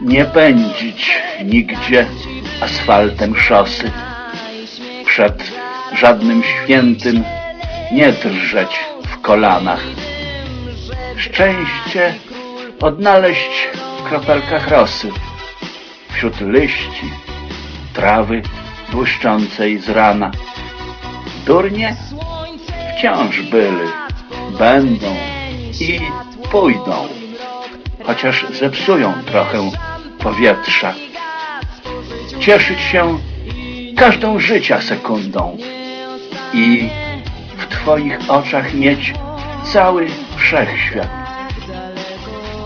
Nie pędzić nigdzie asfaltem szosy. Przed żadnym świętym nie drżeć w kolanach. Szczęście odnaleźć w kropelkach rosy, wśród liści, trawy błyszczącej z rana. Durnie wciąż byli, będą i pójdą, chociaż zepsują trochę powietrza. Cieszyć się każdą życia sekundą i w Twoich oczach mieć cały wszechświat.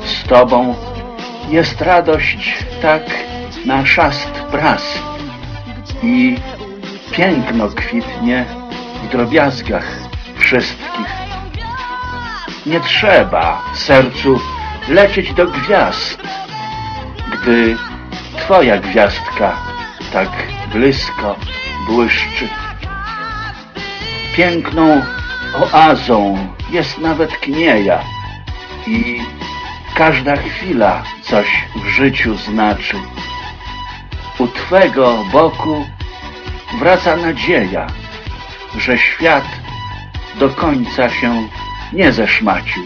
Z Tobą jest radość tak na szast pras i piękno kwitnie w drobiazgach wszystkich. Nie trzeba sercu lecieć do gwiazd, gdy Twoja gwiazdka tak blisko błyszczy. Piękną oazą jest nawet knieja i każda chwila coś w życiu znaczy. U Twego boku wraca nadzieja, że świat do końca się nie zeszmacił.